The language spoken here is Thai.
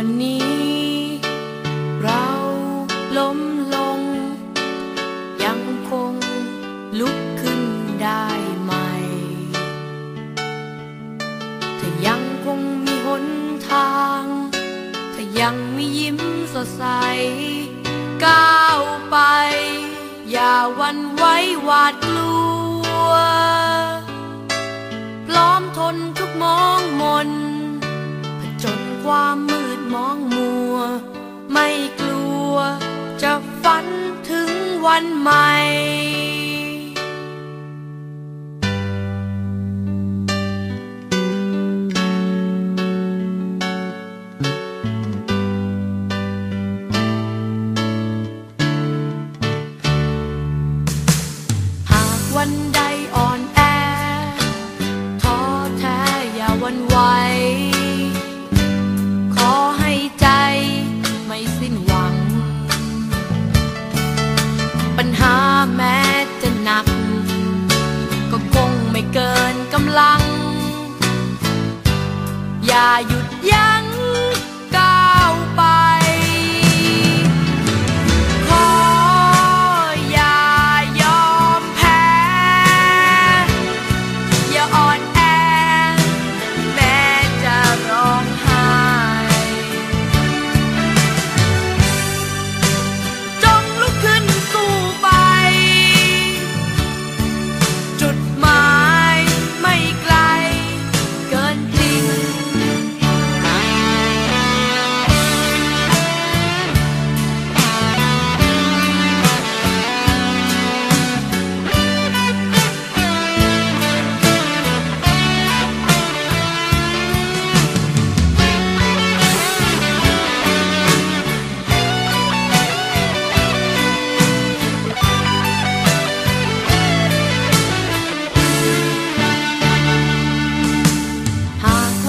วันนี้ เราล้มลง ยังคงลุกขึ้นได้ใหม่ถ้ายังคงมีหนทางถ้ายังมียิ้มสดใส ก้าวไป อย่าวันไว้หวาดกลัว พร้อมทนทุกมองมนผจญความมืด มองมัว ไม่กลัว จะฝันถึงวันใหม่หากวันใด อย่าหยุดยั้ง